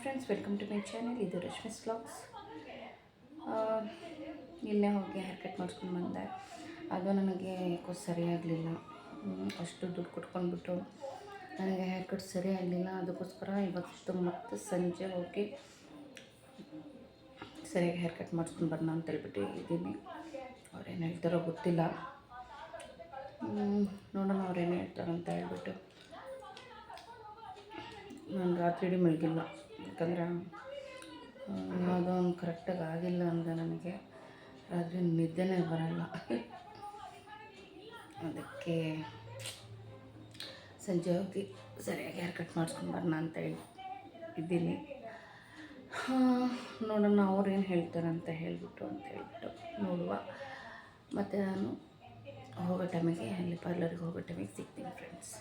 Friends welcome to my channel ಇದು ರಶ್ಮಿಸ್ ಸ್ಲಾಕ್ಸ್ ಇಲ್ಲೇ ಹೋಗಿ ಹೇರ್ ಕಟ್ ಮಾಡಿಸ್ಕೊಂಡು ಬಂದೆ. ಅದು ನನಗೆ ಯಾಕೋ ಸರಿಯಾಗಲಿಲ್ಲ ಅಷ್ಟು ದುಡ್ಡು ಕೊಟ್ಕೊಂಡ್ಬಿಟ್ಟು ನನಗೆ ಹೇರ್ ಕಟ್ ಸರಿ ಆಗಲಿಲ್ಲ. ಅದಕ್ಕೋಸ್ಕರ ಇವತ್ತು ಮತ್ತೆ ಸಂಜೆ ಹೋಗಿ ಸರಿಯಾಗಿ ಹೇರ್ ಕಟ್ ಮಾಡಿಸ್ಕೊಂಡು ಬರೋಣ ಅಂತ ಹೇಳ್ಬಿಟ್ಟು ಇದ್ದೀನಿ. ಅವ್ರೇನು ಹೇಳ್ತಾರೋ ಗೊತ್ತಿಲ್ಲ. ನೋಡೋಣ ಅವ್ರೇನು ಹೇಳ್ತಾರೋ ಅಂತ ಹೇಳ್ಬಿಟ್ಟು. ನಾನು ರಾತ್ರಿ ಇಡೀ ಮಲಗಿಲ್ಲ. ಯಾಕಂದರೆ ಯಾವುದೋ ಒಂದು ಕರೆಕ್ಟಾಗಿ ಆಗಿಲ್ಲ ಅಂದರೆ ನನಗೆ. ರಾತ್ರಿ ನಿದ್ದೆನೇ ಬರಲ್ಲ. ಅದಕ್ಕೆ ಸಂಜೆ ಹೋಗಿ ಸರಿಯಾಗಿ ಹೇರ್ ಕಟ್ ಮಾಡ್ಸ್ಕೊಂಡು ಬರೋಣ ಅಂತ ಹೇಳಿ ಇದ್ದೀನಿ. ನೋಡೋಣ ಅವ್ರು ಏನು ಹೇಳ್ತಾರೆ ಅಂತ ಹೇಳಿಬಿಟ್ಟು ಅಂತ ಹೇಳ್ಬಿಟ್ಟು ನೋಡುವ. ಮತ್ತು ನಾನು ಹೋಗೋ ಟೈಮಿಗೆ ಅಲ್ಲಿ ಪಾರ್ಲರಿಗೆ ಹೋಗೋ ಟೈಮಿಗೆ ಸಿಗ್ತೀನಿ ಫ್ರೆಂಡ್ಸ್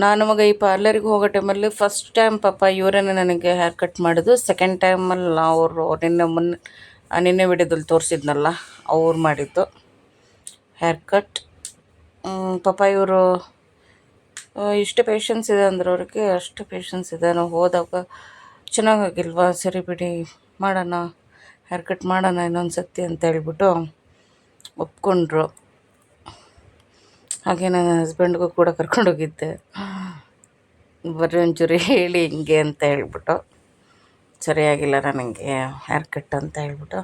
ನಾನು ಮಗ ಈ ಪಾರ್ಲರಿಗೆ ಹೋಗೋ ಟೈಮಲ್ಲಿ ಫಸ್ಟ್ ಟೈಮ್ ಪಾಪ ಇವರೇನೆ ನನಗೆ ಹೇರ್ ಕಟ್ ಮಾಡಿದ್ದು ಸೆಕೆಂಡ್ ಟೈಮಲ್ಲಿ ಅವರು ನಿನ್ನೆ ಮೊನ್ನೆ ನಿನ್ನೆ ವಿಡಿಯೋದಲ್ಲಿ ತೋರಿಸಿದ್ನಲ್ಲ, ಅವ್ರು ಮಾಡಿದ್ದು ಹೇರ್ ಕಟ್ ಪಾಪ ಇವರು ಇಷ್ಟು ಪೇಷನ್ಸ್ ಇದೆ ಅಂದ್ರೆ ಅವ್ರಿಗೆ, ಅಷ್ಟು ಪೇಷನ್ಸ್ ಇದೆ. ನಾವು ಹೋದಾಗ ಚೆನ್ನಾಗಾಗಿಲ್ವಾ, ಸರಿ ಬಿಡಿ, ಮಾಡೋಣ ಹೇರ್ ಕಟ್ ಮಾಡೋಣ ಇನ್ನೊಂದು ಸತಿ ಅಂತ ಹೇಳ್ಬಿಟ್ಟು ಒಪ್ಕೊಂಡ್ರು. ಹಾಗೆ ನನ್ನ ಹಸ್ಬೆಂಡ್ಗೂ ಕೂಡ ಕರ್ಕೊಂಡೋಗಿದ್ದೆ ಬರ್ರಿ ಒಂಚೂರು ಹೇಳಿ ಹಿಂಗೆ ಅಂತ ಹೇಳ್ಬಿಟ್ಟು. ಸರಿಯಾಗಿಲ್ಲ ನನಗೆ ಹೇರ್ ಕಟ್ ಅಂತ ಹೇಳ್ಬಿಟ್ಟು.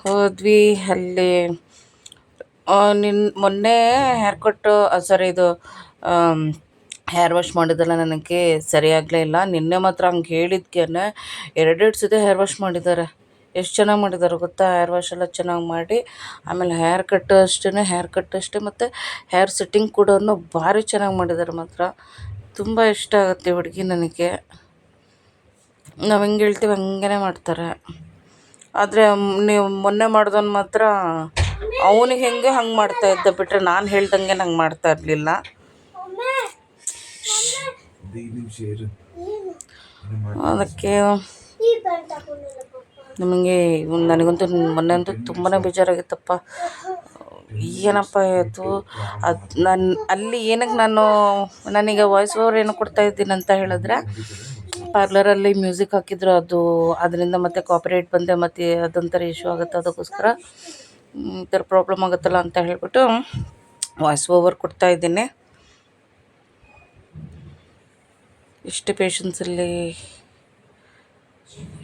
ಹೋದ್ವಿ ಅಲ್ಲಿ ನಿನ್ನ ಮೊನ್ನೆ ಹೇರ್ ಕಟ್ಟು ಸಾರಿ ಇದು ಹೇರ್ ವಾಶ್ ಮಾಡಿದ್ದಲ್ಲ ನನಗೆ ಸರಿಯಾಗಲೇ ಇಲ್ಲ. ನಿನ್ನೆ ಮಾತ್ರ ಹಂಗೆ ಹೇಳಿದ್ಕೆ ಎರಡೆರಡು ಸತಿ ಹೇರ್ ವಾಶ್ ಮಾಡಿದ್ದಾರೆ. ಎಷ್ಟು ಚೆನ್ನಾಗಿ ಮಾಡಿದ್ದಾರೆ ಗೊತ್ತಾ? ಹೇರ್ ವಾಶ್ ಎಲ್ಲ ಚೆನ್ನಾಗಿ ಮಾಡಿ ಆಮೇಲೆ ಹೇರ್ ಕಟ್ ಅಷ್ಟೇ ಹೇರ್ ಕಟ್ ಅಷ್ಟೇ ಮತ್ತು ಹೇರ್ ಸೆಟ್ಟಿಂಗ್ ಕೂಡ ಭಾರಿ ಚೆನ್ನಾಗಿ ಮಾಡಿದ್ದಾರೆ ಮಾತ್ರ. ತುಂಬ ಇಷ್ಟ ಆಗುತ್ತೆ ಹುಡುಗಿ ನನಗೆ. ನಾವು ಹೆಂಗೆ ಹೇಳ್ತೀವಿ ಹಂಗೇ ಮಾಡ್ತಾರೆ. ಆದರೆ ನೀವು ಮೊನ್ನೆ ಮಾಡ್ದವ್ನು ಮಾತ್ರ ಅವನಿಗೆ ಹೆಂಗೆ ಹಂಗೆ ಮಾಡ್ತಾ ಇದ್ದ ಬಿಟ್ಟರೆ ನಾನು ಹೇಳ್ದಂಗೆ ನಂಗೆ ಮಾಡ್ತಾ ಇರಲಿಲ್ಲ. ಅದಕ್ಕೆ ನಮಗೆ ನನಗಂತೂ ಮೊನ್ನೆ ಅಂತೂ ತುಂಬಾ ಬೇಜಾರಾಗಿತ್ತಪ್ಪ. ಏನಪ್ಪ ಇದು? ಅದು ನಾನು ಅಲ್ಲಿ ಏನಕ್ಕೆ ನಾನು ನಾನೀಗ ವಾಯ್ಸ್ ಓವರ್ ಏನು ಕೊಡ್ತಾ ಇದ್ದೀನಿ ಅಂತ ಹೇಳಿದ್ರೆ ಪಾರ್ಲರಲ್ಲಿ ಮ್ಯೂಸಿಕ್ ಹಾಕಿದ್ರು ಅದು, ಅದರಿಂದ ಮತ್ತೆ ಕಾಪರೇಟ್ ಬಂದೆ ಮತ್ತೆ ಅದೊಂಥರ ಇಶ್ಯೂ ಆಗುತ್ತೆ ಅದಕ್ಕೋಸ್ಕರ ಈ ಥರ ಪ್ರಾಬ್ಲಮ್ ಆಗುತ್ತಲ್ಲ ಅಂತ ಹೇಳಿಬಿಟ್ಟು ವಾಯ್ಸ್ ಓವರ್ ಕೊಡ್ತಾ ಇದ್ದೀನಿ. ಎಷ್ಟು ಪೇಷನ್ಸಲ್ಲಿ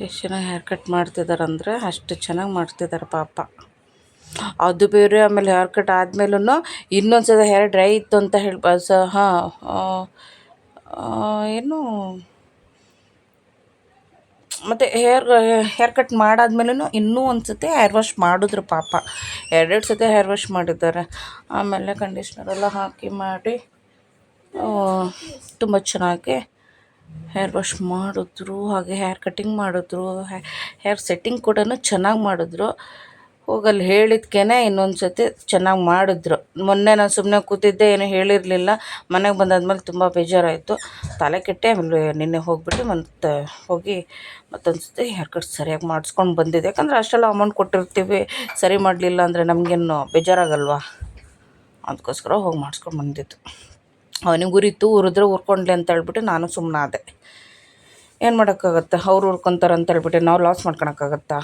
ಎಷ್ಟು ಚೆನ್ನಾಗಿ ಹೇರ್ ಕಟ್ ಮಾಡ್ತಿದ್ದಾರೆ ಅಂದರೆ ಅಷ್ಟು ಚೆನ್ನಾಗಿ ಮಾಡ್ತಿದ್ದಾರೆ ಪಾಪ. ಅದು ಬೇರೆ ಆಮೇಲೆ ಹೇರ್ ಕಟ್ ಆದಮೇಲೂ ಇನ್ನೊಂದು ಸಲ ಹೇರ್ ಡ್ರೈ ಇತ್ತು ಅಂತ ಹೇಳಿ, ಸ, ಹಾಂ ಏನು? ಮತ್ತು ಹೇರ್ ಹೇರ್ ಕಟ್ ಮಾಡಾದ್ಮೇಲೂ ಇನ್ನೂ ಒಂದು ಸತಿ ಹೇರ್ ವಾಶ್ ಮಾಡಿದ್ರು ಪಾಪ. ಎರಡೆರಡು ಸತಿ ಹೇರ್ ವಾಶ್ ಮಾಡಿದ್ದಾರೆ. ಆಮೇಲೆ ಕಂಡೀಷ್ನರೆಲ್ಲ ಹಾಕಿ ಮಾಡಿ ತುಂಬ ಚೆನ್ನಾಗಿ ಹೇರ್ ವಾಶ್ ಮಾಡಿದ್ರು, ಹಾಗೆ ಹೇರ್ ಕಟಿಂಗ್ ಮಾಡಿದ್ರು ಹೇರ್ ಸೆಟ್ಟಿಂಗ್ ಕೂಡ ಚೆನ್ನಾಗಿ ಮಾಡಿದ್ರು. ಹೋಗಲ್ಲಿ ಹೇಳಿದ್ಕೇ ಇನ್ನೊಂದು ಸತಿ ಚೆನ್ನಾಗಿ ಮಾಡಿದ್ರು. ಮೊನ್ನೆ ನಾನು ಸುಮ್ಮನೆ ಕೂತಿದ್ದೆ, ಏನು ಹೇಳಿರಲಿಲ್ಲ. ಮನೆಗೆ ಬಂದಾದ್ಮೇಲೆ ತುಂಬ ಬೇಜಾರಾಯಿತು. ತಲೆ ಕೆಟ್ಟೆ, ಆಮೇಲೆ ನಿನ್ನೆ ಹೋಗ್ಬಿಟ್ಟು ಮತ್ತೆ, ಹೋಗಿ ಮತ್ತೊಂದು ಸತಿ ಹೇರ್ ಕಟ್ ಸರಿಯಾಗಿ ಮಾಡಿಸ್ಕೊಂಡು ಬಂದಿದ್ದೆ. ಯಾಕಂದರೆ ಅಷ್ಟೆಲ್ಲ ಅಮೌಂಟ್ ಕೊಟ್ಟಿರ್ತೀವಿ, ಸರಿ ಮಾಡಲಿಲ್ಲ ಅಂದರೆ ನಮಗೇನು ಬೇಜಾರಾಗಲ್ವಾ? ಅದಕ್ಕೋಸ್ಕರ ಹೋಗಿ ಮಾಡಿಸ್ಕೊಂಡು ಬಂದಿದ್ದು. ಅವನಿಗೆ ಉರಿತು ಉರಿದ್ರೆ ಉರ್ಕೊಂಡ್ಲಿ ಅಂತ ಹೇಳ್ಬಿಟ್ಟು ನಾನು ಸುಮ್ಮನಾದೆ ಏನು ಮಾಡೋಕ್ಕಾಗತ್ತೆ? ಅವ್ರು ಉರ್ಕೊತಾರೆ ಅಂತ ಹೇಳ್ಬಿಟ್ಟು ನಾವು ಲಾಸ್ ಮಾಡ್ಕೊಳಕ್ಕಾಗತ್ತಾ?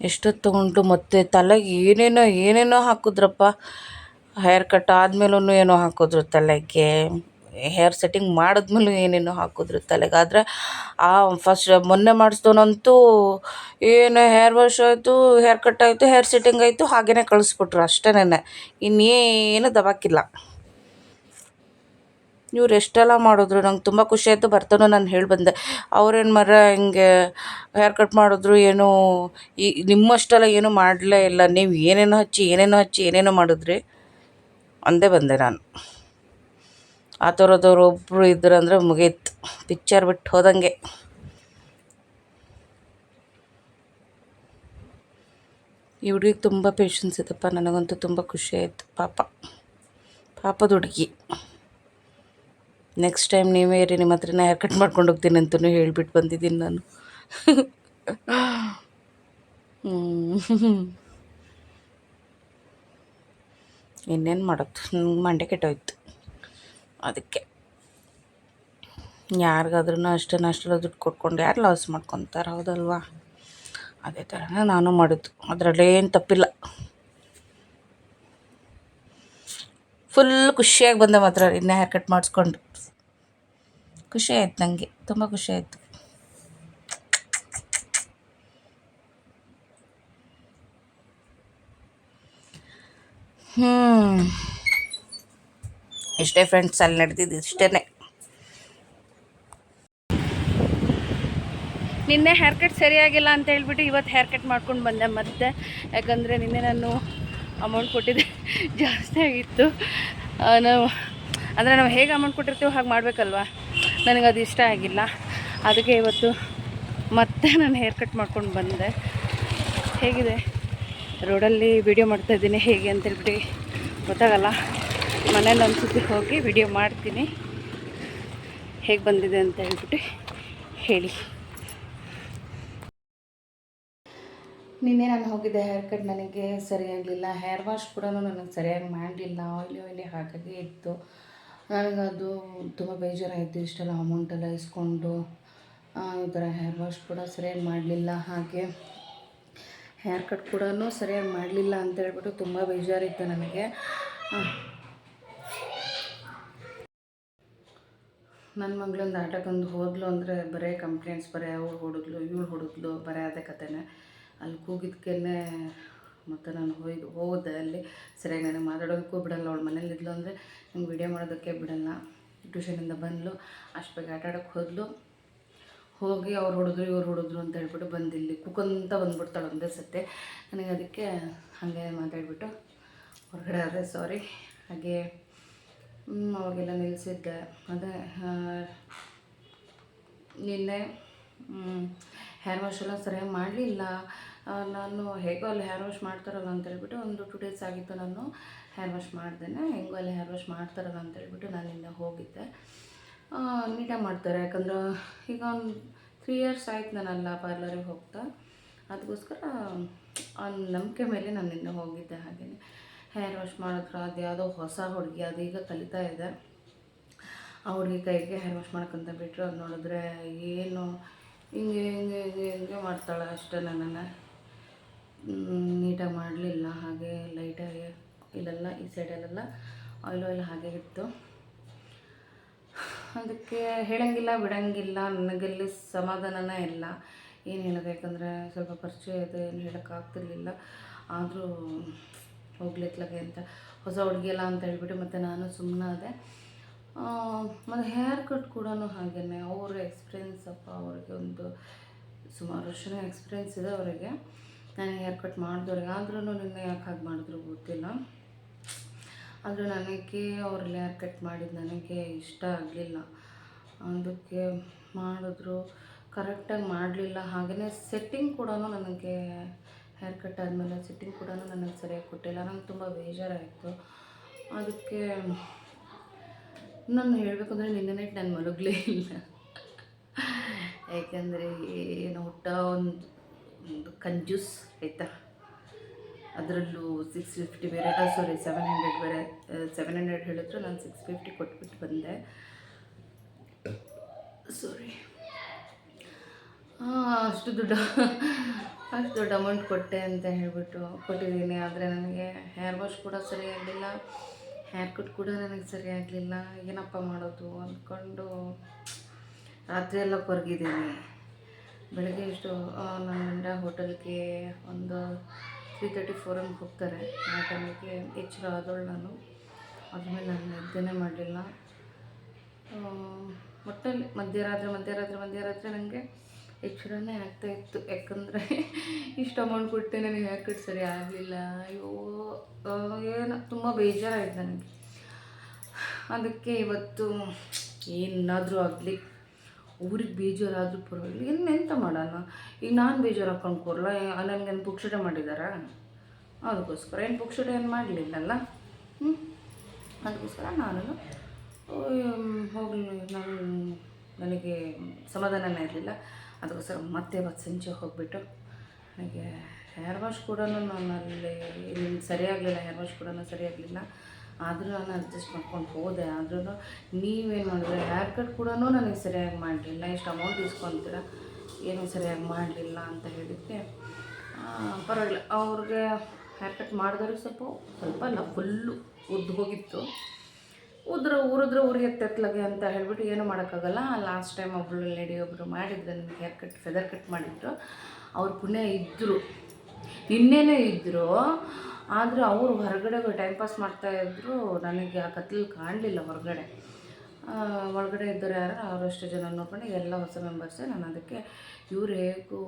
ಎಷ್ಟೊತ್ತು ತೊಗೊಂಡು ಮತ್ತೆ ತಲೆಗೆ ಏನೇನೋ ಏನೇನೋ ಹಾಕಿದ್ರಪ್ಪ. ಹೇರ್ ಕಟ್ ಆದ್ಮೇಲೂ ಏನೋ ಹಾಕಿದ್ರು ತಲೆಗೆ. ಹೇರ್ ಸೆಟ್ಟಿಂಗ್ ಮಾಡಿದ್ಮೇಲೂ ಏನೇನೋ ಹಾಕಿದ್ರು ತಲೆಗೆ ಆದರೆ ಆ ಫಸ್ಟ್ ಮೊನ್ನೆ ಮಾಡಿಸ್ದವನಂತೂ ಏನು ಹೇರ್ ವಾಶ್ ಆಯಿತು ಹೇರ್ ಕಟ್ ಆಯಿತು ಹೇರ್ ಸೆಟ್ಟಿಂಗ್ ಆಯಿತು ಹಾಗೇ ಕಳಿಸ್ಬಿಟ್ರು ಅಷ್ಟೇನೆ ಇನ್ನೇನು ದಬಾಕಿಲ್ಲ. ಇವ್ರು ಎಷ್ಟೆಲ್ಲ ಮಾಡಿದ್ರು, ನಂಗೆ ತುಂಬ ಖುಷಿ ಆಯಿತು. ಬರ್ತಾನೋ ನಾನು ಹೇಳಿ ಬಂದೆ ಅವ್ರೇನು ಮರ ಹಿಂಗೆ ಹೇರ್ ಕಟ್ ಮಾಡಿದ್ರು ಏನೂ ಈ ನಿಮ್ಮಷ್ಟೆಲ್ಲ ಏನೂ ಮಾಡಲೇ ಇಲ್ಲ. ನೀವು ಏನೇನೋ ಹಚ್ಚಿ ಏನೇನೋ ಹಚ್ಚಿ, ಏನೇನೋ ಮಾಡಿದ್ರಿ. ಅಂದೇ ಬಂದೆ ನಾನು. ಆ ಥರದವ್ರು ಒಬ್ಬರು ಅಂದರೆ ಮುಗೀತು. ಪಿಕ್ಚರ್ ಬಿಟ್ಟು ಹೋದಂಗೆ. ಈ ಹುಡುಗಿಗೆ ತುಂಬ ಪೇಷನ್ಸ್ ಇದೆಪ್ಪ ನನಗಂತೂ ತುಂಬ ಖುಷಿ ಆಯಿತು. ಪಾಪ. ಪಾಪದ ಹುಡುಗಿ. ನೆಕ್ಸ್ಟ್ ಟೈಮ್ ನೀವೇ ಇರಿ, ನಿಮ್ಮ ಹತ್ರನೇ ಹೇರ್ ಕಟ್ ಮಾಡ್ಕೊಂಡು ಹೋಗ್ತೀನಿ ಅಂತಲೂ ಹೇಳಿಬಿಟ್ಟು ಬಂದಿದ್ದೀನಿ ನಾನು. ಇನ್ನೇನು ಮಾಡೋದು? ನಂಗೆ ಮಂಡೆ ಕೆಟ್ಟೋಯ್ತು. ಅದಕ್ಕೆ. ಯಾರಿಗಾದ್ರೂ ಅಷ್ಟೇ ಅಷ್ಟೆಲ್ಲ ದುಡ್ಡು ಕೊಟ್ಕೊಂಡು ಯಾರು ಲಾಸ್ ಮಾಡ್ಕೊತಾರೆ ಹೌದಲ್ವಾ? ಅದೇ ಥರನೇ ನಾನು ಮಾಡಿದ್ದು. ಅದರಲ್ಲೇನು ತಪ್ಪಿಲ್ಲ. ಫುಲ್ ಖುಷಿಯಾಗಿ ಬಂದೆ ಮಾತ್ರ ಇನ್ನೇ ಹೇರ್ ಕಟ್ ಮಾಡಿಸ್ಕೊಂಡು. ಖುಷಿ ಆಯ್ತು ನನಗೆ ತುಂಬ ಖುಷಿ ಆಯಿತು. ಹ್ಞೂ ಇಷ್ಟೇ ಫ್ರೆಂಡ್ಸ್ ಅಲ್ಲಿ ನಡೆದಿದ್ದು ಇಷ್ಟೇ ನಿನ್ನೆ ಹೇರ್ ಕಟ್ ಸರಿಯಾಗಿಲ್ಲ ಅಂತ ಹೇಳ್ಬಿಟ್ಟು ಇವತ್ತು ಹೇರ್ ಕಟ್ ಮಾಡ್ಕೊಂಡು ಬಂದೆ ಮತ್ತೆ. ಯಾಕಂದರೆ ನಿನ್ನೆ ನಾನು ಅಮೌಂಟ್ ಕೊಟ್ಟಿದ್ದೆ ಜಾಸ್ತಿ ಆಗಿತ್ತು. ನಾವು, ಅಂದರೆ ನಾವು ಹೇಗೆ ಅಮೌಂಟ್ ಕೊಟ್ಟಿರ್ತೀವೋ ಹಾಗೆ ಮಾಡಬೇಕಲ್ವಾ? ನನಗೆ ಅದು ಇಷ್ಟ ಆಗಿಲ್ಲ. ಅದಕ್ಕೆ ಇವತ್ತು ಮತ್ತೆ ನಾನು ಹೇರ್ ಕಟ್ ಮಾಡ್ಕೊಂಡು ಬಂದೆ. ಹೇಗಿದೆ? ರೋಡಲ್ಲಿ ವಿಡಿಯೋ ಮಾಡ್ತಾ ಇದ್ದೀನಿ ಹೇಗೆ ಅಂತೇಳ್ಬಿಟ್ಟು ಗೊತ್ತಾಗಲ್ಲ. ಮನೇಲಿ ಒಂದು ಒಂದ್ಸತಿ ಹೋಗಿ ವಿಡಿಯೋ ಮಾಡ್ತೀನಿ. ಹೇಗೆ ಬಂದಿದೆ ಅಂತ ಹೇಳ್ಬಿಟ್ಟು ಹೇಳಿ. ನಿನ್ನೆ ನಾನು ಹೋಗಿದ್ದೆ ಹೇರ್ ಕಟ್ ನನಗೆ ಸರಿಯಾಗಲಿಲ್ಲ ಹೇರ್ ವಾಶ್ ಕೂಡ ನನಗೆ ಸರಿಯಾಗಿ ಮಾಡಲಿಲ್ಲ. ಆಯ್ಲಿ ಆಯ್ಲಿ ಹಾಕಾಗೆ ಇತ್ತು. ನನಗದು ತುಂಬ ಬೇಜಾರಾಯಿತು. ಇಷ್ಟೆಲ್ಲ ಅಮೌಂಟೆಲ್ಲ ಇಸ್ಕೊಂಡು ಈ ಥರ ಹೇರ್ ವಾಶ್ ಕೂಡ ಸರಿಯಾಗಿ ಮಾಡಲಿಲ್ಲ. ಹಾಗೆ ಹೇರ್ ಕಟ್ ಕೂಡ ಸರಿಯಾಗಿ ಮಾಡಲಿಲ್ಲ ಅಂತ ಹೇಳ್ಬಿಟ್ಟು ತುಂಬ ಬೇಜಾರಿತ್ತು ನನಗೆ. ನನ್ನ ಮಗಳೊಂದು ಆಟಕ್ಕೊಂದು ಹೋದ್ಲು ಅಂದರೆ ಬರೇ ಕಂಪ್ಲೇಂಟ್ಸ್ ಬರೀ ಅವಳು ಹೊಡಿದ್ಲು ಇವಳು ಹೊಡಿದ್ಲು ಬರೇ ಅದೇ ಕತೆನೇ. ಅಲ್ಲಿ ಕೂಗಿದ್ಕೇನೆ ಮತ್ತು ನಾನು ಹೋಗಿ ಹೋದೆ ಅಲ್ಲಿ. ಸರಿಯಾಗಿ ನನಗೆ ಮಾತಾಡೋದಕ್ಕೂ ಬಿಡಲ್ಲ, ಅವಳು ಮನೇಲಿ ಇದ್ಲು ಅಂದರೆ ನಂಗೆ ವಿಡಿಯೋ ಮಾಡೋದಕ್ಕೆ ಬಿಡಲ್ಲ. ಟ್ಯೂಷನಿಂದ ಬಂದಳು ಅಷ್ಟು ಬೇಗ ಆಟ ಆಡೋಕ್ಕೆ ಹೋದ್ಲು. ಹೋಗಿ ಅವ್ರು ಹೊಡೆದ್ರು ಇವ್ರು ಹೊಡೆದ್ರು ಅಂತ ಹೇಳ್ಬಿಟ್ಟು ಬಂದಿಲ್ಲಿ ಕುಕ್ಕಂತ ಬಂದ್ಬಿಡ್ತಾಳೆ ಒಂದೇ ಸತ್ತೆ ನನಗೆ ಅದಕ್ಕೆ ಹಾಗೆ ಮಾತಾಡಿಬಿಟ್ಟು ಹೊರಗಡೆ ಆದರೆ ಸಾರಿ ಹಾಗೆ ಅವಾಗೆಲ್ಲ ನಿಲ್ಲಿಸಿದ್ದೆ ಅದೇ ನಿನ್ನೆ ಹೇರ್ ವಾಶ್ ಎಲ್ಲ ಸರಿಯಾಗಿ ಮಾಡಲಿಲ್ಲ. ನಾನು ಹೇಗೋ ಅಲ್ಲಿ ಹೇರ್ ವಾಶ್ ಮಾಡ್ತಾರಲ್ಲ ಅಂತ ಹೇಳ್ಬಿಟ್ಟು ಒಂದು ಟು ಡೇಸ್ ಆಗಿತ್ತು ನಾನು ಹೇರ್ ವಾಶ್ ಮಾಡ್ದೇನೆ. ಹೆಂಗೋ ಅಲ್ಲಿ ಹೇರ್ ವಾಶ್ ಮಾಡ್ತಾರಲ್ಲ ಅಂತ ಹೇಳ್ಬಿಟ್ಟು ನಾನು ನಿನ್ನೆ ಹೋಗಿದ್ದೆ. ನೀಟಾಗಿ ಮಾಡ್ತಾರೆ. ಯಾಕಂದ್ರೆ ಈಗ ಒಂದು ತ್ರೀ ಇಯರ್ಸ್ ಆಯ್ತು ನಾನಲ್ಲ ಪಾರ್ಲರಿಗೆ ಹೋಗ್ತಾ. ಅದಕ್ಕೋಸ್ಕರ ಆ ನಂಬಿಕೆ ಮೇಲೆ ನಾನು ನಿನ್ನೆ ಹೋಗಿದ್ದೆ ಹಾಗೆಯೇ ಹೇರ್ ವಾಶ್ ಮಾಡಿದ್ರೆ ಅದು ಯಾವುದೋ ಹೊಸ ಹುಡುಗಿ, ಅದು ಈಗ ಕಲಿತಾ ಇದೆ. ಆ ಹುಡುಗಿ ಕೈಗೆ ಹೇರ್ ವಾಶ್ ಮಾಡ್ಕೊಂತ ಬಿಟ್ಟರು ಅದು ನೋಡಿದ್ರೆ ಏನು ಹಿಂಗೆ ಹಿಂಗೆ ಹಿಂಗೆ ಹಿಂಗೆ ಮಾಡ್ತಾಳೆ ಅಷ್ಟೇ ನನ್ನನ್ನು. ನೀಟಾಗಿ ಮಾಡಲಿಲ್ಲ, ಹಾಗೆ ಲೈಟಾಗಿ ಇಲ್ಲೆಲ್ಲ, ಈ ಸೈಡಲ್ಲೆಲ್ಲ ಆಯಿಲ್ ಆಯಿಲ್ ಹಾಗೆ ಇತ್ತು. ಅದಕ್ಕೆ ಹೇಳಂಗಿಲ್ಲ, ಬಿಡಂಗಿಲ್ಲ, ನನಗೆಲ್ಲಿ ಸಮಾಧಾನನೇ ಇಲ್ಲ. ಏನು ಹೇಳೋದು ಯಾಕಂದರೆ ಸ್ವಲ್ಪ ಪರಿಚಯ ಇದೆ, ಏನು ಹೇಳೋಕ್ಕಾಗ್ತಿರ್ಲಿಲ್ಲ ಆದರೂ ಹೋಗ್ಲಿತ್ಲಾಗೆ ಅಂತ ಹೊಸ ಹುಡುಗಿಯಲ್ಲ ಅಂತ ಹೇಳ್ಬಿಟ್ಟು ಮತ್ತು ನಾನು ಸುಮ್ಮನಾದೆ ಮತ್ತು ಹೇರ್ ಕಟ್ ಕೂಡ ಹಾಗೆಯೇ ಅವ್ರ ಎಕ್ಸ್ಪೀರಿಯನ್ಸ್ ಅಪ್ಪ, ಅವ್ರಿಗೆ ಒಂದು ಸುಮಾರು ವರ್ಷನೂ ಎಕ್ಸ್ಪೀರಿಯನ್ಸ್ ಇದೆ ಅವರಿಗೆ. ನಾನು ಹೇರ್ ಕಟ್ ಮಾಡಿದವ್ರಿಗೆ. ಆದ್ರೂ ನಿನ್ನೆ ಯಾಕೆ ಹಾಗೆ ಮಾಡಿದ್ರು ಗೊತ್ತಿಲ್ಲ. ಆದರೂ ನನಗೆ ಅವ್ರಲ್ಲಿ ಹೇರ್ ಕಟ್ ಮಾಡಿದ್ದು ನನಗೆ ಇಷ್ಟ ಆಗಲಿಲ್ಲ. ಅದಕ್ಕೆ ಮಾಡಿದ್ರು. ಕರೆಕ್ಟಾಗಿ ಮಾಡಲಿಲ್ಲ. ಹಾಗೆಯೇ ಸೆಟ್ಟಿಂಗ್ ಕೂಡ ನನಗೆ ಹೇರ್ ಕಟ್ ಆದಮೇಲೆ ಸಿಟ್ಟಿಂಗ್ ಕೂಡ ನನಗೆ ಸರಿಯಾಗಿ ಕೊಟ್ಟಿಲ್ಲ. ನಂಗೆ ತುಂಬ ಬೇಜಾರಾಯಿತು. ಅದಕ್ಕೆ ನಾನು ಹೇಳಬೇಕಂದ್ರೆ ನಿನ್ನೆ ನೈಟ್ ನಾನು ಮಲಗಲೇ ಇಲ್ಲ. ಯಾಕೆಂದರೆ ಏನು ಹುಟ್ಟ ಒಂದು ಒಂದು ಕಂಜೂಸ್ ಆಯಿತಾ? ಅದರಲ್ಲೂ ಸಿಕ್ಸ್ ಫಿಫ್ಟಿ ಬೇರೆ ಸಾರಿ ಸೆವೆನ್ ಹಂಡ್ರೆಡ್ ಬೇರೆ ಸೆವೆನ್ ಹಂಡ್ರೆಡ್ ಹೇಳಿದ್ರು. ನಾನು ಸಿಕ್ಸ್ ಫಿಫ್ಟಿ ಕೊಟ್ಬಿಟ್ಟು ಬಂದೆ. ಸಾರಿ ಅಷ್ಟು ದುಡ್ಡು. ಅಷ್ಟು ದೊಡ್ಡ ಅಮೌಂಟ್ ಕೊಟ್ಟೆ ಅಂತ ಹೇಳಿಬಿಟ್ಟು ಕೊಟ್ಟಿದ್ದೀನಿ, ಆದರೆ ನನಗೆ ಹೇರ್ ವಾಶ್ ಕೂಡ ಸರಿಯಾಗಲಿಲ್ಲ ಹೇರ್ ಕಟ್ ಕೂಡ ನನಗೆ ಸರಿಯಾಗಲಿಲ್ಲ ಏನಪ್ಪ ಮಾಡೋದು ಅಂದ್ಕೊಂಡು ರಾತ್ರಿ ಎಲ್ಲ ಕೊರಗಿದ್ದೀನಿ. ಬೆಳಗ್ಗೆ ಇಷ್ಟು ನನ್ನ ಗಂಡ ಹೋಟೆಲ್ಗೆ ಒಂದು ತ್ರೀ ತರ್ಟಿ ಫೋರ್ ಹಂಗೆ ಹೋಗ್ತಾರೆ. ಆ ಟೈಮಿಗೆ ಎಚ್ಚರ ಆದವಳು ನಾನು. ಅದ್ಮೇಲೆ ನಾನು ನಿದ್ದೆನೇ ಮಾಡಲಿಲ್ಲ. ಒಟ್ಟಲ್ಲಿ ಮಧ್ಯರಾತ್ರಿ ಮಧ್ಯರಾತ್ರಿ ಮಧ್ಯರಾತ್ರಿ ನನಗೆ ಎಚ್ಚರನೇ ಆಗ್ತಾ ಇತ್ತು. ಯಾಕಂದರೆ ಇಷ್ಟು ಅಮೌಂಟ್ ಕೊಟ್ಟೆ ನನಗೆ ಹೇರ್ ಕಟ್ ಸರಿ ಆಗಲಿಲ್ಲ? ಅಯ್ಯೋ ಏನೋ ತುಂಬ ಬೇಜಾರಾಯಿತು ನನಗೆ. ಅದಕ್ಕೆ ಇವತ್ತು ಏನಾದರೂ ಆಗಲಿ, ಊರಿಗೆ ಬೇಜಾರಾದರೂ ಪರವಾಗಿಲ್ಲ. ಇನ್ನೆಂತ ಮಾಡೋಣ? ಈಗ ನಾನು ಬೇಜಾರು ಹಾಕೊಂಡು ಕೂರಲ್ಲ ನನಗೇನು ಪುಕ್ಷಟೆ ಮಾಡಿದ್ದಾರಾ ಅದಕ್ಕೋಸ್ಕರ ಏನು ಪುಕ್ಷಟೆ ಏನು ಮಾಡಲಿಲ್ಲಲ್ಲ? ಹ್ಞೂ ಅದಕ್ಕೋಸ್ಕರ ನಾನು ಹೋಗಲಿ, ನಾನು ನನಗೆ ಸಮಾಧಾನನೇ ಇರಲಿಲ್ಲ. ಅದಕ್ಕೋಸ್ಕರ ಮತ್ತೆ ಇವತ್ತು ಸಂಜೆ ಹೋಗಿಬಿಟ್ಟು ನನಗೆ ಹೇರ್ ವಾಶ್ ಕೂಡ ನಾನು ಅಲ್ಲಿ ಇಲ್ಲಿ ಸರಿಯಾಗಲಿಲ್ಲ ಹೇರ್ ವಾಶ್ ಕೂಡ ಸರಿಯಾಗಲಿಲ್ಲ ಆದರೂ ನಾನು ಅಡ್ಜಸ್ಟ್ ಮಾಡ್ಕೊಂಡು ಹೋದೆ. ಆದ್ರೂ ನೀವೇನು ಮಾಡಿದ್ರೆ? ಹೇರ್ ಕಟ್ ಕೂಡ ನನಗೆ ಸರಿಯಾಗಿ ಮಾಡಲಿಲ್ಲ. ಇಷ್ಟು ಅಮೌಂಟ್ ಇಸ್ಕೊತೀರ? ಏನೂ ಸರಿಯಾಗಿ ಮಾಡಲಿಲ್ಲ ಅಂತ ಹೇಳಿದ್ದಕ್ಕೆ ಆ, ಪರವಾಗಿಲ್ಲ. ಅವ್ರಿಗೆ ಹೇರ್ ಕಟ್ ಮಾಡಿದವ್ರಿಗೆ ಸ್ವಲ್ಪ ಸ್ವಲ್ಪ ಅಲ್ಲ ಫುಲ್ಲು ಉದ್ದು ಹೋಗಿತ್ತು. ಉದ್ರ ಊರಿದ್ರೆ ಊರಿಗೆ ಎತ್ತೆತ್ಲಗೆ ಅಂತ ಹೇಳ್ಬಿಟ್ಟು ಏನೂ ಮಾಡೋಕ್ಕಾಗಲ್ಲ. ಲಾಸ್ಟ್ ಟೈಮ್ ಒಬ್ಬಳು ಲೇಡಿ ಒಬ್ಬರು ಮಾಡಿದ್ರು, ನನಗೆ ಹೇರ್ ಕಟ್ ಫೆದರ್ ಕಟ್ ಮಾಡಿದ್ರು. ಅವ್ರ ಪುಣ್ಯ ಇದ್ದರು ನಿನ್ನೆನೇ ಇದ್ದರು ಆದರೂ ಅವರು ಹೊರಗಡೆ ಟೈಮ್ ಪಾಸ್ ಮಾಡ್ತಾಯಿದ್ರು ನನಗೆ ಆ ಕತ್ಲಲ್ಲಿ ಕಾಣಲಿಲ್ಲ ಹೊರಗಡೆ. ಒಳಗಡೆ ಇದ್ದರು ಯಾರು ಅವರಷ್ಟು ಜನ ನೋಡ್ಕೊಂಡು ಎಲ್ಲ ಹೊಸ ಮೆಂಬರ್ಸೇ ನಾನು ಅದಕ್ಕೆ ಇವ್ರು ಹೇಗೂ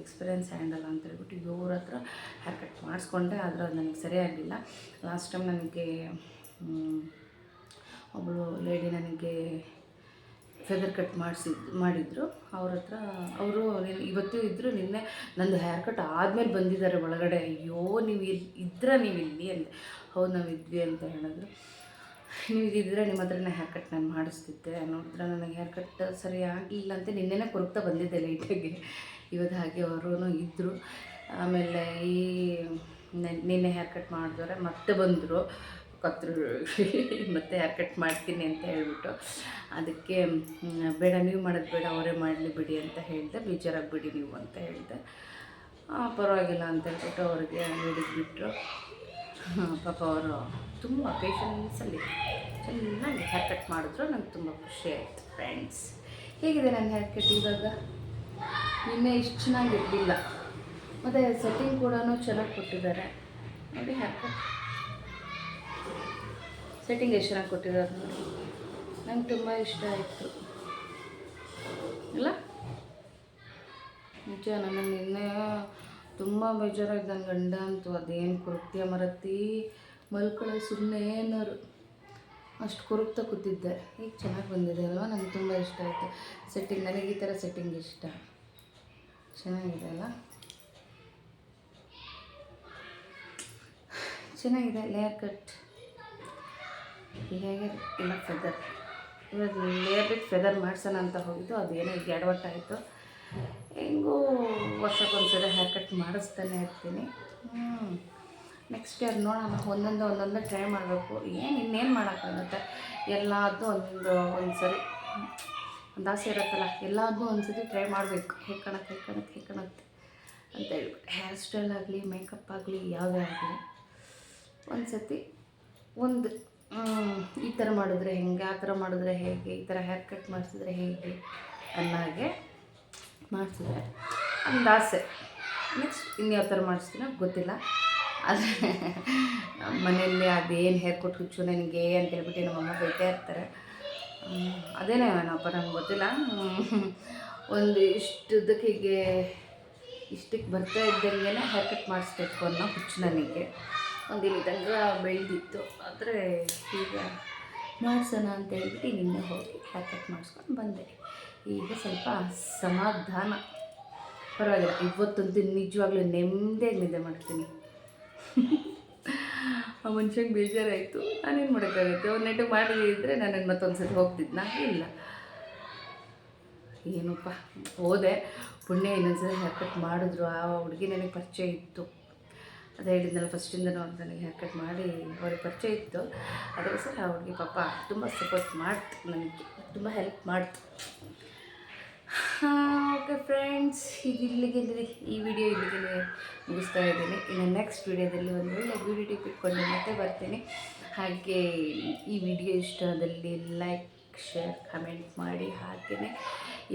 ಎಕ್ಸ್ಪೀರಿಯೆನ್ಸ್ ಹ್ಯಾಂಡಲ್ ಅಂತ ಹೇಳ್ಬಿಟ್ಟು ಇವ್ರ ಹತ್ರ ಹೇರ್ ಕಟ್ ಮಾಡಿಸ್ಕೊಂಡೆ. ಆದರೆ ಅದು ನನಗೆ ಸರಿಯಾಗಿಲ್ಲ ಲಾಸ್ಟ್ ಟೈಮ್ ನನಗೆ ಒಬ್ಬಳು ಲೇಡಿ ನನಗೆ ಫೆದರ್ ಕಟ್ ಮಾಡಿಸಿದ್, ಮಾಡಿದರು. ಅವ್ರ ಹತ್ರ ಅವರು ಇವತ್ತು ಇದ್ದರು ನಿನ್ನೆ ನಂದು ಹೇರ್ ಕಟ್ ಆದಮೇಲೆ ಬಂದಿದ್ದಾರೆ ಒಳಗಡೆ. ಅಯ್ಯೋ, ನೀವು ಇಲ್ಲಿ ಇದ್ದರೆ ನೀವು ಇಲ್ಲಿ ಅಂದೆ, ಹೌದು ನಾವು ಇದ್ವಿ ಅಂತ ಹೇಳಿದ್ರು. ನೀವು ಇದ್ದಿದ್ರೆ ನಿಮ್ಮ ಹತ್ರನೇ ಹೇರ್ ಕಟ್ ನಾನು ಮಾಡಿಸ್ತಿದ್ದೆ ನೋಡಿದ್ರೆ ನನಗೆ ಹೇರ್ ಕಟ್ ಸರಿ ಆಗಲಿಲ್ಲ ಅಂತ ನಿನ್ನೆನೇ ಕೊರಗ್ತಾ ಬಂದಿದ್ದೆ ಲೈಟಾಗಿ ಇವತ್ತು ಹಾಗೆ ಅವರು ಇದ್ದರು ಆಮೇಲೆ ಈ ನೆನ್- ನಿನ್ನೆ ಹೇರ್ ಕಟ್ ಮಾಡಿದವ್ರೆ ಮತ್ತೆ ಬಂದರು. ಕತ್ರು ಮತ್ತೆ ಹೇರ್ ಕಟ್ ಮಾಡ್ತೀನಿ ಅಂತ ಹೇಳ್ಬಿಟ್ಟು. ಅದಕ್ಕೆ ಬೇಡ, ನೀವು ಮಾಡೋದು ಬೇಡ, ಅವರೇ ಮಾಡಲಿ ಬಿಡಿ ಅಂತ ಹೇಳಿದೆ. ಬೇಜಾರಾಗ್ಬಿಡಿ ನೀವು ಅಂತ ಹೇಳಿದೆ. ಪರವಾಗಿಲ್ಲ ಅಂತ ಹೇಳ್ಬಿಟ್ಟು ಅವ್ರಿಗೆ ಹಿಡಿದ್ಬಿಟ್ರು ಪಾಪ ಅವರು ತುಂಬ ಪೇಷನ್ಸಲ್ಲಿ ಚೆನ್ನಾಗಿ ಹೇರ್ ಕಟ್ ಮಾಡಿದ್ರು. ನಂಗೆ ತುಂಬ ಖುಷಿ ಆಯಿತು ಫ್ರೆಂಡ್ಸ್ ಹೇಗಿದೆ ನನ್ನ ಹೇರ್ ಕಟ್ ಇವಾಗ? ನಿನ್ನೆ ಇಷ್ಟು ಚೆನ್ನಾಗಿರಲಿಲ್ಲ. ಮತ್ತು ಸೆಟ್ಟಿಂಗ್ ಕೂಡ ಚೆನ್ನಾಗಿ ಕೊಟ್ಟಿದ್ದಾರೆ. ನೋಡಿ ಹೇರ್ ಕಟ್ ಸೆಟ್ಟಿಂಗ್ ಎಷ್ಟು ಚೆನ್ನಾಗಿ ಕೊಟ್ಟಿದ್ದಾರೆ ನೋಡಿ. ನಂಗೆ ತುಂಬ ಇಷ್ಟ ಆಯಿತು. ಇಲ್ಲ? ನಿಜ ನನಗೆ ನಿನ್ನೆ ತುಂಬ ಬೇಜಾರಾಗಿದ್ದ ನನ್ನ ಗಂಡ ಅಂತೂ ಅದೇನು ಕೃತ್ಯ ಮರತಿ, ಮಲ್ಕೊಳ್ಳೋ ಸುಮ್ಮನೆ ಏನಾರು. ಅಷ್ಟು ಕುರುಕ್ತಾ ಕೂತಿದ್ದೆ. ಈಗ ಚೆನ್ನಾಗಿ ಬಂದಿದೆ ಅಲ್ವಾ? ನಂಗೆ ತುಂಬ ಇಷ್ಟ ಆಯಿತು. ಸೆಟ್ಟಿಂಗ್ ನನಗೆ ಈ ಥರ ಸೆಟ್ಟಿಂಗ್ ಇಷ್ಟ. ಚೆನ್ನಾಗಿದೆ ಅಲ್ಲ? ಚೆನ್ನಾಗಿದೆ ಲೇಯರ್ ಕಟ್ ಹೇಗೆ ಇಲ್ಲ ಫೆದರ್ ಇವಾಗ ಲೇಯರ್ ಬಿಟ್ಟು ಫೆದರ್ ಮಾಡ್ಸೋಣ ಅಂತ ಹೋಗಿದ್ದು. ಅದೇನೋ ಈಗ ಎಡವಟ್ಟಾಯಿತು ಹೆಂಗೂ ವರ್ಷಕ್ಕೊಂದ್ಸರಿ ಹೇರ್ ಕಟ್ ಮಾಡಿಸ್ತಾನೆ ಇರ್ತೀನಿ. ನೆಕ್ಸ್ಟ್ ಇಯರ್ ನೋಡೋಣ. ಒಂದೊಂದು ಒಂದೊಂದು ಟ್ರೈ ಮಾಡಬೇಕು. ಏನು, ಇನ್ನೇನು ಮಾಡೋಕ್ಕಾಗುತ್ತೆ? ಎಲ್ಲದೂ ಒಂದು ಒಂದು ಸರಿ ಒಂದು ಆಸೆ ಇರುತ್ತಲ್ಲ ಎಲ್ಲದೂ ಒಂದು ಸತಿ ಟ್ರೈ ಮಾಡಬೇಕು ಹೇಕಣಕ್ಕೆ ಹೇಗೆ ಕಾಣುತ್ತೆ ಅಂತ ಹೇಳ್ಬಿಟ್ಟು. ಹೇರ್ ಸ್ಟೈಲ್ ಆಗಲಿ ಮೇಕಪ್ ಆಗಲಿ, ಯಾವುದೇ ಆಗಲಿ. ಒಂದು ಸತಿ ಒಂದು ಈ ಥರ ಮಾಡಿದ್ರೆ ಹೆಂಗೆ, ಆ ಥರ ಮಾಡಿದ್ರೆ ಹೇಗೆ, ಈ ಥರ ಹೇರ್ ಕಟ್ ಮಾಡಿಸಿದ್ರೆ ಹೇಗೆ ಅನ್ನೋಗೆ ಮಾಡಿಸಿದ್ರೆ ಒಂದು ಆಸೆ. ನೆಕ್ಸ್ಟ್ ಇನ್ಯಾವ ಥರ ಮಾಡಿಸ್ತೀನೋ ಗೊತ್ತಿಲ್ಲ. ಆದರೆ ಮನೆಯಲ್ಲಿ ಅದೇನು ಹೇರ್ ಕಟ್ ಹುಚ್ಚು ನನಗೆ ಅಂತ ಹೇಳ್ಬಿಟ್ಟು ನಮ್ಮಮ್ಮ ಬೈತಾ ಇರ್ತಾರೆ. ಅದೇನೇ ಏನಪ್ಪ ನಂಗೆ ಗೊತ್ತಿಲ್ಲ. ಒಂದು ಇಷ್ಟದಕ್ಕೆ ಹೀಗೆ ಇಷ್ಟಕ್ಕೆ ಬರ್ತಾ ಇದ್ದಂಗೆ ಹೇರ್ ಕಟ್ ಮಾಡಿಸ್ಬೇಕು ಅನ್ನೋ ಹುಚ್ಚು ನನಗೆ. ಒಂದು ಇಲ್ಲಿ ತನಕ ಬೆಳೆದಿತ್ತು. ಆದರೆ ಈಗ ಮಾಡಿಸೋಣ ಅಂತ ಹೇಳ್ಬಿಟ್ಟು ನಿನ್ನೆ ಹೋಗಿ ಪ್ಯಾಕೆಟ್ ಕಟ್ ಮಾಡಿಸ್ಕೊಂಡು ಬಂದೆ. ಈಗ ಸ್ವಲ್ಪ ಸಮಾಧಾನ. ಪರವಾಗಿಲ್ಲ ಇವತ್ತಂತೂ ನಿಜವಾಗ್ಲೂ ನೆಮ್ಮದಿಯಾಗಿ ನಿದ್ದೆ ಮಾಡ್ತೀನಿ. ಆ ಮನುಷ್ಯಂಗೆ ಬೇಜಾರಾಯಿತು. ನಾನೇನು ಮಾಡೋಕ್ಕಾಗುತ್ತೆ? ಅವ್ರು ನೆಟ್ಟಿಗೆ ಮಾಡಿದ್ರೆ ನಾನು ಮತ್ತೊಂದು ಸತಿ ಹೋಗ್ತಿದ್ನಾ? ಇಲ್ಲ. ಏನಪ್ಪ ಹೋದೆ. ಪುಣ್ಯ ಇನ್ನೊಂದ್ಸರಿ ಹೇರ್ ಕಟ್ ಮಾಡಿದ್ರು. ಆ ಹುಡುಗಿ ನನಗೆ ಪರಿಚಯ ಇತ್ತು. ಅದೇ ಹೇಳಿದ್ನಲ್ಲ ಫಸ್ಟಿಂದ ಅಂತ ನನಗೆ ಹೇರ್ ಕಟ್ ಮಾಡಿ ಅವ್ರಿಗೆ ಪರಿಚಯ ಇತ್ತು. ಅದಕ್ಕೋಸ್ಕರ ಅವ್ರಿಗೆ ಪಾಪ ತುಂಬ ಸಪೋರ್ಟ್ ಮಾಡ್ತು ನನಗೆ, ತುಂಬ ಹೆಲ್ಪ್ ಮಾಡ್ತು. ಓಕೆ ಫ್ರೆಂಡ್ಸ್ ಈಗ ಇಲ್ಲಿಗೆ ಈ ವಿಡಿಯೋ ಇಲ್ಲಿಗೆ ಮುಗಿಸ್ತಾ ಇದ್ದೀನಿ. ಇನ್ನು ನೆಕ್ಸ್ಟ್ ವಿಡಿಯೋದಲ್ಲಿ ಒಂದು ಒಳ್ಳೆ ವಿಡಿಯೋ ಟಿಪ್ ಇಟ್ಕೊಂಡು ಮತ್ತೆ ಬರ್ತೀನಿ. ಹಾಗೆ ಈ ವಿಡಿಯೋ ಇಷ್ಟದಲ್ಲಿ ಲೈಕ್ ಶೇರ್ ಕಮೆಂಟ್ ಮಾಡಿ ಹಾಗೆಯೇ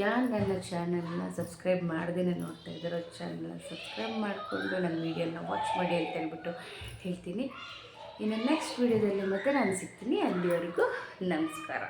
ಯಾರು ನನ್ನ ಚಾನಲ್ನ ಸಬ್ಸ್ಕ್ರೈಬ್ ಮಾಡ್ದೇ ನೋಡ್ತಾ ಇದ್ದಾರೋ ಚಾನಲ್ನ ಸಬ್ಸ್ಕ್ರೈಬ್ ಮಾಡಿಕೊಂಡು ನನ್ನ ವೀಡಿಯೋನ ವಾಚ್ ಮಾಡಿ ಅಂತ ಹೇಳ್ಬಿಟ್ಟು ಹೇಳ್ತೀನಿ. ಇನ್ನು ನೆಕ್ಸ್ಟ್ ವಿಡಿಯೋದಲ್ಲಿ ಮತ್ತೆ ನಾನು ಸಿಗ್ತೀನಿ. ಅಲ್ಲಿವರೆಗೂ ನಮಸ್ಕಾರ.